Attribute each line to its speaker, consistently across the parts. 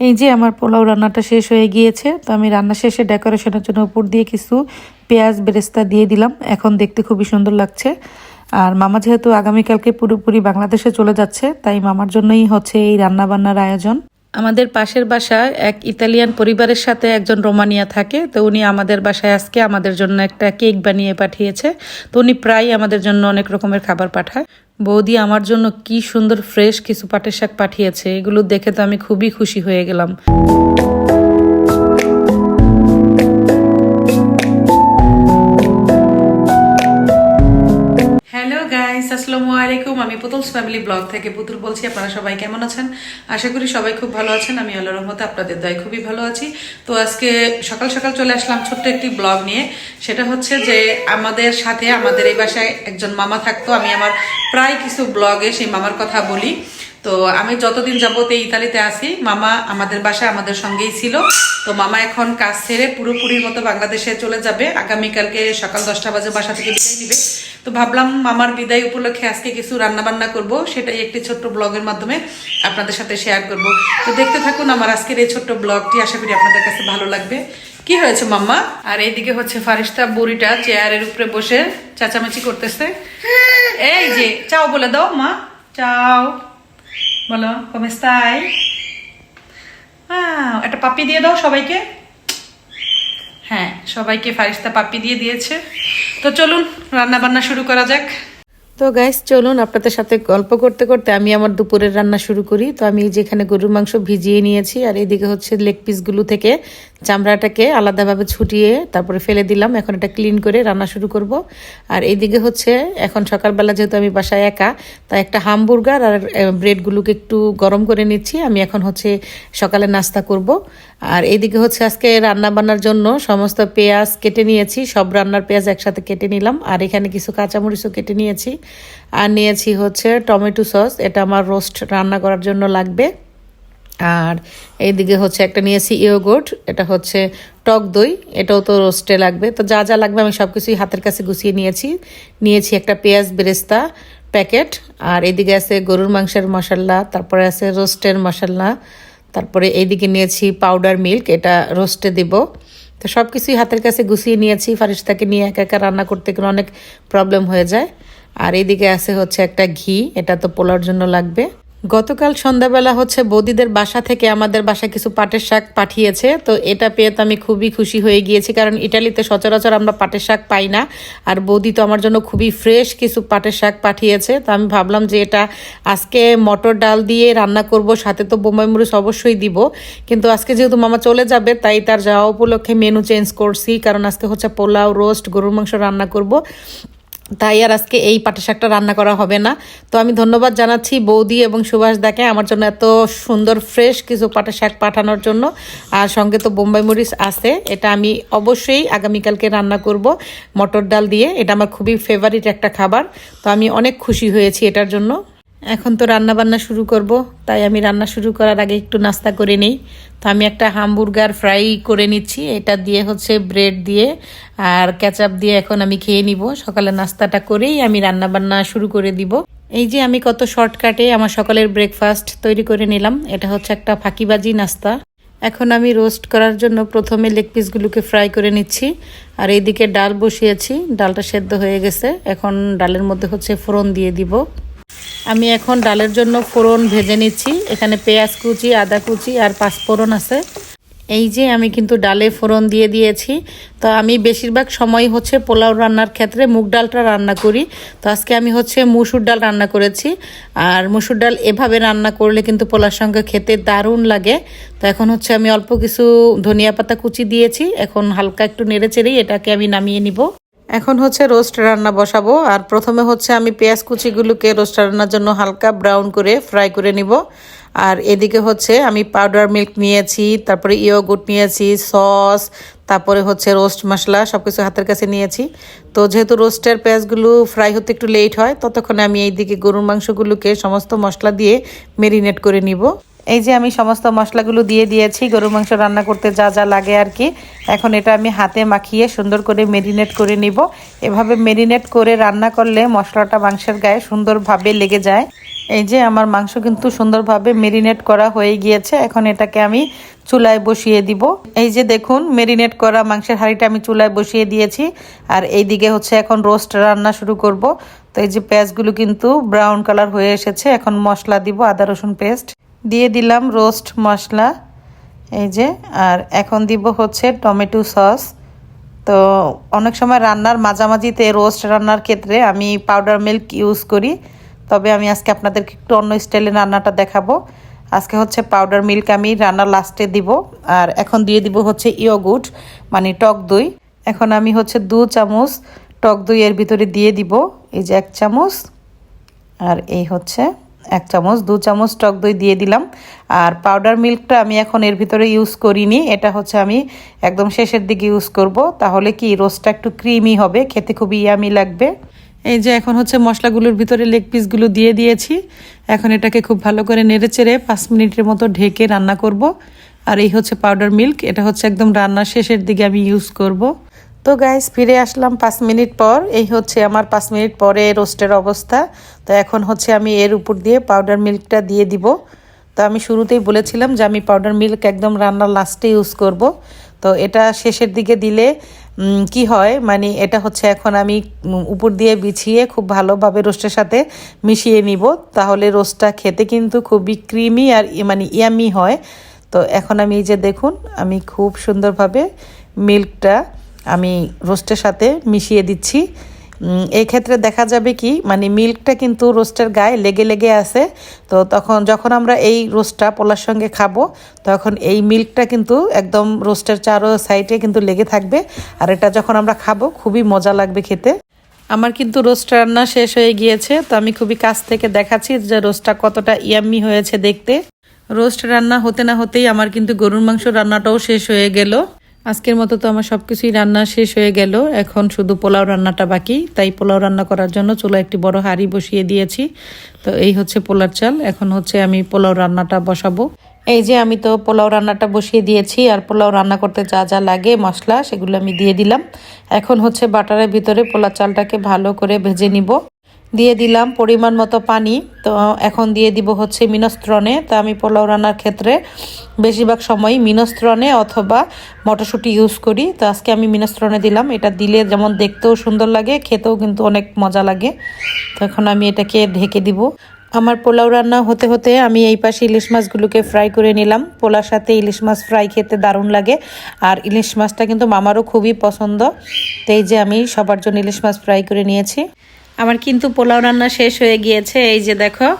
Speaker 1: এই যে আমার পোলাও রান্নাটা শেষ হয়ে গিয়েছে, তো আমি রান্না শেষে ডেকোরেশনের জন্য উপর দিয়ে কিছু পেঁয়াজ বেরেস্তা দিয়ে দিলাম। এখন দেখতে খুবই সুন্দর লাগছে। আর মামা যেহেতু আগামীকালকে পুরোপুরি বাংলাদেশে চলে যাচ্ছে, তাই মামার জন্যই হচ্ছে এই রান্না বান্নার আয়োজন। আমাদের পাশের বাসায় এক ইতালিয়ান পরিবারের সাথে একজন রোমানিয়া থাকে, তো উনি আমাদের বাসায় আজকে আমাদের জন্য একটা কেক বানিয়ে পাঠিয়েছে। তো উনি প্রায় আমাদের জন্য অনেক রকমের খাবার পাঠায়। বৌদি আমার জন্য কি সুন্দর ফ্রেশ কিছু পাটের শাক পাঠিয়েছে, এগুলো দেখে তো আমি খুবই খুশি হয়ে গেলাম। হ্যালো গাইস আসসালামু আলাইকুম আমি পুতুলস ফ্যামিলি ব্লগ থেকে পুতুল বলছি। আপনারা সবাই কেমন আছেন? আশা করি সবাই খুব ভালো আছেন। আমি আল্লাহ রহমতে আপনাদের দয় খুবই ভালো আছি। তো আজকে সকাল সকাল চলে আসলাম ছোট্ট একটি ব্লগ নিয়ে। সেটা হচ্ছে যে আমাদের সাথে আমাদের এই বাসায় একজন মামা থাকতো। আমি আমার প্রায় কিছু ব্লগে সেই মামার কথা বলি। তো আমি যতদিন যাবত এই ইতালিতে আসি মামা আমাদের বাসায় আমাদের সঙ্গেই ছিল। তো মামা এখন কাজ ছেড়ে পুরোপুরির মতো বাংলাদেশে চলে যাবে। আগামীকালকে সকাল দশটা বাজে বাসা থেকে বিদায় নিবে। তো ভাবলাম মামার বিদায় উপলক্ষে আজকে কিছু রান্না বান্না করব। সেটাই একটি ছোট্ট ব্লগের মাধ্যমে আপনাদের সাথে শেয়ার করব। তো দেখতে থাকুন আমার আজকের এই ছোট্ট ব্লগটি। আশা করি আপনাদের কাছে ভালো লাগবে। কি হয়েছে মাম্মা? আর এইদিকে হচ্ছে ফারিস্তা বুড়িটা চেয়ারের উপরে বসে চেঁচামেচি করতেছে। এই যে, চাও বলে দাও মা। চাও। বলো কমে স্তাই একটা পাপি দিয়ে দাও সবাইকে। হ্যাঁ সবাইকে ফারিস্তা পাপি দিয়ে দিয়েছে। তো চলুন রান্না বান্না শুরু করা যাক। তো গাইস চলুন আপনাদের সাথে গল্প করতে করতে আমি আমার দুপুরের রান্না শুরু করি। তো আমি এই যে এখানে গরুর মাংস ভিজিয়ে নিয়েছি, আর এইদিকে হচ্ছে লেগ পিসগুলো থেকে চামড়াটাকে আলাদাভাবে ছুটিয়ে তারপরে ফেলে দিলাম। এখন এটা ক্লিন করে রান্না শুরু করব। আর এইদিকে হচ্ছে, এখন সকালবেলা যেহেতু আমি বাসায় একা, তাই একটা হামবুর্গার আর ব্রেডগুলোকে একটু গরম করে নিচ্ছি। আমি এখন হচ্ছে সকালে নাস্তা করব। আর এইদিকে হচ্ছে আজকে রান্না বান্নার জন্য সমস্ত পেঁয়াজ কেটে নিয়েছি, সব রান্নার পেঁয়াজ একসাথে কেটে নিলাম। আর এখানে কিছু কাঁচামরিচও কেটে নিয়েছি। আর নিয়েছি হচ্ছে টমেটো সস। এটা আমার রোস্ট রান্না করার জন্য লাগবে। আর এইদিকে হচ্ছে একটা নিয়েছি ইয়োগোট, এটা হচ্ছে টক দই, এটাও তো রোস্টে লাগবে। তো যা যা লাগবে আমি সব কিছুই হাতের কাছে গুছিয়ে নিয়েছি। নিয়েছি একটা পেঁয়াজ বেরেস্তা প্যাকেট, আর এদিকে আছে গরুর মাংসের মশলা তারপরে আছে রোস্টের মশলা তারপরে এইদিকে নিয়েছি পাউডার মিল্ক এটা রোস্টে দিব। তো সব কিছুই হাতের কাছে গুছিয়ে নিয়েছি, ফারিস্তাকে নিয়ে একা একা রান্না করতে গেলে অনেক প্রবলেম হয়ে যায়। আর এদিকে আছে হচ্ছে একটা ঘি, এটা তো পোলার জন্য লাগবে। গতকাল সন্ধ্যাবেলা হচ্ছে বৌদিদের বাসা থেকে আমাদের বাসায় কিছু পাটের শাক পাঠিয়েছে, তো এটা পেয়ে তো আমি খুবই খুশি হয়ে গিয়েছি, কারণ ইটালিতে সচরাচর আমরা পাটের শাক পাই না, আর বৌদি তো আমার জন্য খুবই ফ্রেশ কিছু পাটের শাক পাঠিয়েছে, তো আমি ভাবলাম যে এটা আজকে মটর ডাল দিয়ে রান্না করব, সাথে তো বোম্বাই মরিচ অবশ্যই দিব, কিন্তু আজকে যেহেতু মামা চলে যাবে, তাই তার যাওয়া উপলক্ষে মেনু চেঞ্জ করছি, কারণ আজকে হচ্ছে পোলাও রোস্ট গরুর মাংস রান্না করব। তাই আর আজকে এই পাটা শাকটা রান্না করা হবে না। তো আমি ধন্যবাদ জানাচ্ছি বৌদি এবং সুভাষ দাকে আমার জন্য এত সুন্দর ফ্রেশ কিছু পাটা শাক পাঠানোর জন্য। আর সঙ্গে তো বোম্বাই মরিচ আছে, এটা আমি অবশ্যই আগামীকালকে রান্না করব মটর ডাল দিয়ে। এটা আমার খুবই ফেভারিট একটা খাবার। তো আমি অনেক খুশি হয়েছি এটার জন্য। এখন তো রান্না বান্না শুরু করব, তাই আমি রান্না শুরু করার আগে একটু নাস্তা করে নেই। তো আমি একটা হামবুর্গার ফ্রাই করে নিচ্ছি, এটা দিয়ে হচ্ছে ব্রেড দিয়ে আর ক্যাচাপ দিয়ে এখন আমি খেয়ে নিব। সকালে নাস্তাটা করেই আমি রান্না বান্না শুরু করে দিব। এই যে আমি কত শর্টকাটে আমার সকালের ব্রেকফাস্ট তৈরি করে নিলাম, এটা হচ্ছে একটা ফাঁকিবাজি নাস্তা। এখন আমি রোস্ট করার জন্য প্রথমে লেগ পিসগুলোকে ফ্রাই করে নিচ্ছি, আর এইদিকে ডাল বসিয়েছি, ডালটা সেদ্ধ হয়ে গেছে। এখন ডালের মধ্যে হচ্ছে ফোড়ন দিয়ে দিব। আমি এখন ডালের জন্য ফোড়ন ভেজে নিচ্ছি। এখানে পেঁয়াজ কুচি, আদা কুচি আর পাঁচফোড়ন আছে। এই যে আমি কিন্তু ডালে ফোড়ন দিয়ে দিয়েছি। তো আমি বেশিরভাগ সময় হচ্ছে পোলাও রান্নার ক্ষেত্রে মুগ ডালটা রান্না করি। তো আজকে আমি হচ্ছে মুসুর ডাল রান্না করেছি। আর মুসুর ডাল এভাবে রান্না করলে কিন্তু পোলার সঙ্গে খেতে দারুণ লাগে। তো এখন হচ্ছে আমি অল্প কিছু ধনিয়া পাতা কুচি দিয়েছি। এখন হালকা একটু নেড়ে চেড়েই এটাকে আমি নামিয়ে নিব। এখন হচ্ছে রোস্ট রান্না বসাবো, আর প্রথমে হচ্ছে আমি পেঁয়াজ কুচিগুলোকে রোস্ট রান্নার জন্য হালকা ব্রাউন করে ফ্রাই করে নিব। আর এদিকে হচ্ছে আমি পাউডার মিল্ক নিয়েছি, তারপরে ইয়োগুট নিয়েছি, সস, তারপরে হচ্ছে রোস্ট মশলা সব কিছু হাতের কাছে নিয়েছি। তো যেহেতু রোস্টের পেঁয়াজগুলো ফ্রাই হতে একটু লেট হয়, ততক্ষণে আমি এইদিকে গরুর মাংসগুলোকে সমস্ত মশলা দিয়ে মেরিনেট করে নিব। এই যে আমি সমস্ত মশলাগুলো দিয়ে দিয়েছি গরু মাংস রান্না করতে যা যা লাগে আর কি। এখন এটা আমি হাতে মাখিয়ে সুন্দর করে মেরিনেট করে নিব। এভাবে মেরিনেট করে রান্না করলে মশলাটা মাংসের গায়ে সুন্দরভাবে লেগে যায়। এই যে আমার মাংস কিন্তু সুন্দরভাবে মেরিনেট করা হয়ে গিয়েছে। এখন এটাকে আমি চুলায় বসিয়ে দিব। এই যে দেখুন মেরিনেট করা মাংসের হাঁড়িটা আমি চুলায় বসিয়ে দিয়েছি। আর এই দিকে হচ্ছে এখন রোস্ট রান্না শুরু করব। তো এই যে পেঁয়াজগুলো কিন্তু ব্রাউন কালার হয়ে এসেছে। এখন মশলা দিব আদা, রসুন পেস্ট দিয়ে দিলাম রোস্ট মশলা, এই যে, আর এখন দিব হচ্ছে টমেটো সস। তো অনেক সময় রান্নার মাঝামাঝিতে রোস্ট রান্নার ক্ষেত্রে আমি পাউডার মিল্ক ইউজ করি। তবে আমি আজকে আপনাদেরকে একটু অন্য স্টাইলে রান্নাটা দেখাবো। আজকে হচ্ছে পাউডার মিল্ক আমি রান্নার লাস্টে দিব, আর এখন দিয়ে দিব হচ্ছে ইয়োগুট মানে টক দই। এখন আমি হচ্ছে দু চামচ টক দই এর ভিতরে দিয়ে দিব, এই যে এক চামচ। আর এই হচ্ছে এক চামচ, দু চামচ টক দই দিয়ে দিলাম। আর পাউডার মিল্কটা আমি এখন এর ভিতরে ইউজ করিনি। এটা হচ্ছে আমি একদম শেষের দিকে ইউজ করব। তাহলে কি রোস্টটা একটু ক্রিমি হবে, খেতে খুবই ইয়ামি লাগবে। এই যে এখন হচ্ছে মশলাগুলোর ভিতরে লেগ পিসগুলো দিয়ে দিয়েছি। এখন এটাকে খুব ভালো করে নেড়ে চেড়ে পাঁচ মিনিটের মতো ঢেকে রান্না করব। আর এই হচ্ছে পাউডার মিল্ক এটা হচ্ছে একদম রান্নার শেষের দিকে আমি ইউজ করব। তো গাইস ফিরে আসলাম পাঁচ মিনিট পর। এই হচ্ছে আমার পাঁচ মিনিট পরে রোস্টের অবস্থা। তো এখন হচ্ছে আমি এর উপর দিয়ে পাউডার মিল্কটা দিয়ে দিব। তো আমি শুরুতেই বলেছিলাম যে আমি পাউডার মিল্ক একদম রান্নার লাস্টে ইউজ করব। তো এটা শেষের দিকে দিলে কি হয়? মানে এটা হচ্ছে এখন আমি উপর দিয়ে বিছিয়ে খুব ভালোভাবে রোস্টের সাথে মিশিয়ে নিব। তাহলে রোস্টটা খেতে কিন্তু খুবই ক্রিমি আর মানে ইয়ামি হয়। তো এখন আমি এই যে দেখুন, আমি খুব সুন্দরভাবে মিল্কটা আমি রোস্টের সাথে মিশিয়ে দিচ্ছি। এই ক্ষেত্রে দেখা যাবে কি মানে মিল্কটা কিন্তু রোস্টের গায়ে লেগে লেগে আছে। তো তখন যখন আমরা এই রোস্টটা পোলার সঙ্গে খাব, তখন এই মিল্কটা কিন্তু একদম রোস্টের চারো সাইডে কিন্তু লেগে থাকবে। আর এটা যখন আমরা খাব, খুবই মজা লাগবে খেতে। আমার কিন্তু রোস্ট রান্না শেষ হয়ে গিয়েছে, তো আমি খুবই কাছ থেকে দেখাচ্ছি যে রোস্টটা কতটা ইয়াম্মি হয়েছে দেখতে। রোস্ট রান্না হতে না হতেই আমার কিন্তু গরুর মাংস রান্নাটাও শেষ হয়ে গেল। আজকের মতো তো আমার সব কিছুই রান্না শেষ হয়ে গেল। এখন শুধু পোলাও রান্নাটা বাকি। তাই পোলাও রান্না করার জন্য চুলা একটি বড় হাঁড়ি বসিয়ে দিয়েছি। তো এই হচ্ছে পোলার চাল। এখন হচ্ছে আমি পোলাও রান্নাটা বসাবো। এই যে আমি তো পোলাও রান্নাটা বসিয়ে দিয়েছি আর পোলাও রান্না করতে যা যা লাগে, মশলা, সেগুলো আমি দিয়ে দিলাম। এখন হচ্ছে বাটারের ভিতরে পোলার চালটাকে ভালো করে ভেজে নিব। দিয়ে দিলাম পরিমাণ মতো পানি। তো এখন দিয়ে দিব হচ্ছে মিনস্ত্রণে। তো আমি পোলাও রান্নার ক্ষেত্রে বেশিরভাগ সময় মিনস্ত্রণে অথবা মটরশুঁটি ইউজ করি। তো আজকে আমি মিনস্ত্রণে দিলাম। এটা দিলে যেমন দেখতেও সুন্দর লাগে, খেতেও কিন্তু অনেক মজা লাগে। তো এখন আমি এটাকে ঢেকে দিব। আমার পোলাও রান্না হতে হতে আমি এই পাশে ইলিশ মাছগুলোকে ফ্রাই করে নিলাম। পোলার সাথে ইলিশ মাছ ফ্রাই খেতে দারুণ লাগে। আর ইলিশ মাছটা কিন্তু মামারও খুবই পছন্দ। তো এই যে আমি সবার জন্য ইলিশ মাছ ফ্রাই করে নিয়েছি। আমার কিন্তু পোলাও রান্না শেষ হয়ে গিয়েছে, এই যে দেখো।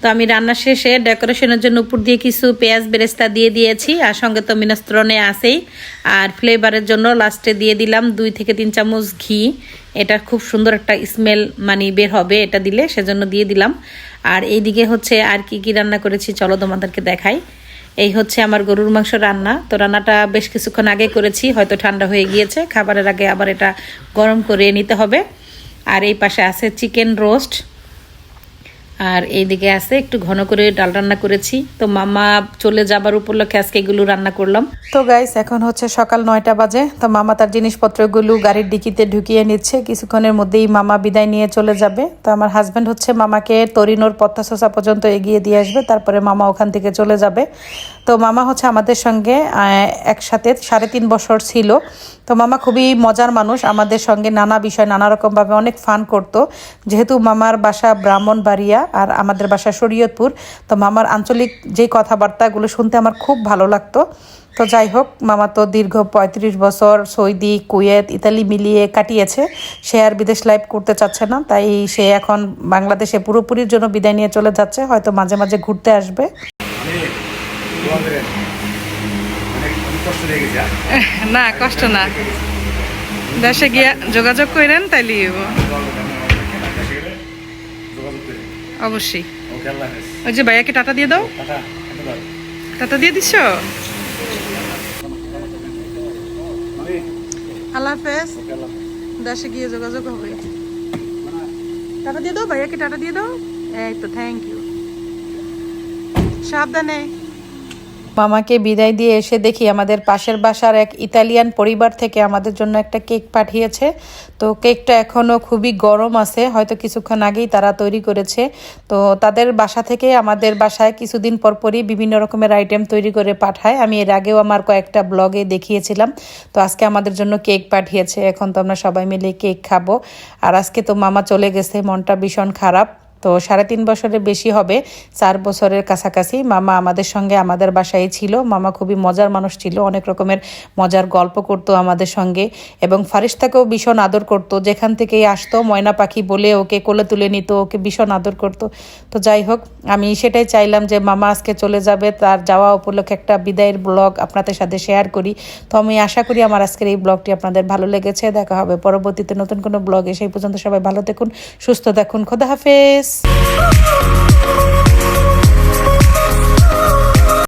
Speaker 1: তো আমি রান্না শেষে ডেকোরেশনের জন্য উপর দিয়ে কিছু পেঁয়াজ বেরেস্তা দিয়ে দিয়েছি, আর সঙ্গে তো মিনাস্ত্রণে আসেই আর ফ্লেভারের জন্য লাস্টে দিয়ে দিলাম দুই থেকে তিন চামচ ঘি। এটা খুব সুন্দর একটা স্মেল মানে বের হবে এটা দিলে, সেজন্য দিয়ে দিলাম। আর এইদিকে হচ্ছে আর কি কি রান্না করেছি, চলো তোমাদেরকে দেখাই। এই হচ্ছে আমার গরুর মাংস রান্না। তো রান্নাটা বেশ কিছুক্ষণ আগে করেছি, হয়তো ঠান্ডা হয়ে গিয়েছে, খাবারের আগে আবার এটা গরম করে নিতে হবে। আর এই পাশে আছে চিকেন রোস্ট। আর এইদিকে আছে, একটু ঘন করে ডাল রান্না করেছি। তো মামা চলে যাবার উপলক্ষে আজকে এগুলো রান্না করলাম। তো গাইস এখন হচ্ছে সকাল নয়টা বাজে। তো মামা তার জিনিসপত্রগুলো গাড়ির ডিকিতে ঢুকিয়ে নিচ্ছে। কিছুক্ষণের মধ্যেই মামা বিদায় নিয়ে চলে যাবে। তো আমার হাজব্যান্ড হচ্ছে মামাকে তরিনোর পত্তাশোসা পর্যন্ত এগিয়ে দিয়ে আসবে। তারপরে মামা ওখান থেকে চলে যাবে। তো মামা হচ্ছে আমাদের সঙ্গে একসাথে সাড়ে তিন বছর ছিল। তো মামা খুবই মজার মানুষ। আমাদের সঙ্গে নানা বিষয়, নানা রকমভাবে অনেক ফান করতো। যেহেতু মামার বাসা ব্রাহ্মণবাড়িয়া আর আমাদের বাসা শরীয়তপুর। তো মামার আঞ্চলিক যে কথাবার্তাগুলো শুনতে আমার খুব ভালো লাগতো। তো যাই হোক, মামা তো দীর্ঘ পঁয়ত্রিশ বছর সৌদি, কুয়েত, ইতালি মিলিয়ে কাটিয়েছে। সে আর বিদেশ লাইফ করতে চাচ্ছে না, তাই সে এখন বাংলাদেশে পুরোপুরির জন্য বিদায় নিয়ে চলে যাচ্ছে। হয়তো মাঝে মাঝে ঘুরতে আসবে। না, কষ্ট না। দেশে গিয়া যোগাযোগ করেন, তাইলে অবশ্যই।
Speaker 2: ওকে আল্লাহ হাফেজ।
Speaker 1: ওই যে ভাইয়াকে টাটা দিয়ে দাও।
Speaker 2: টাটা
Speaker 1: দিয়ে দিচ্ছ আল্লাহ
Speaker 2: আল্লাহ হাফেজ।
Speaker 1: দেশে গিয়ে যোগাযোগ হবে। টাটা দিয়ে দাও ভাইয়াকে টাটা দিয়ে দাও। এই তো থ্যাংক ইউ সাবধানে। মামাকে বিদায় দিয়ে এসে দেখি আমাদের পাশের বাসার এক ইতালিয়ান পরিবার থেকে আমাদের জন্য একটা কেক পাঠিয়েছে। তো কেকটা এখনও খুবই গরম আছে, হয়তো কিছুক্ষণ আগেই তারা তৈরি করেছে। তো তাদের বাসা থেকে আমাদের বাসায় কিছুদিন পর পরই বিভিন্ন রকমের আইটেম তৈরি করে পাঠায়। আমি এর আগেও আমার কয়েকটা ব্লগে দেখিয়েছিলাম। তো আজকে আমাদের জন্য কেক পাঠিয়েছে। এখন তো আমরা সবাই মিলে কেক খাব। আর আজকে তো মামা চলে গেছে, মনটা ভীষণ খারাপ। তো সাড়ে তিন বছরের বেশি হবে, চার বছরের কাছাকাছি। মামা আমাদের সঙ্গে আমাদের বাসায় ছিল। মামা খুবই মজার মানুষ ছিল, অনেক রকমের মজার গল্প করতো আমাদের সঙ্গে এবং ফারিস্তাকেও ভীষণ আদর করতো। যেখান থেকেই আসতো, ময়না পাখি বলে ওকে কোলে তুলে নিত, ওকে ভীষণ আদর করতো। তো যাই হোক, আমি সেটাই চাইলাম যে মামা আজকে চলে যাবে, তার যাওয়া উপলক্ষে একটা বিদায়ের ব্লগ আপনাদের সাথে শেয়ার করি। তো আমি আশা করি আমার আজকের এই ব্লগটি আপনাদের ভালো লেগেছে। দেখা হবে পরবর্তীতে নতুন কোনো ব্লগে। সেই পর্যন্ত সবাই ভালো দেখুন, সুস্থ দেখুন খোদা হাফেজ। Oh.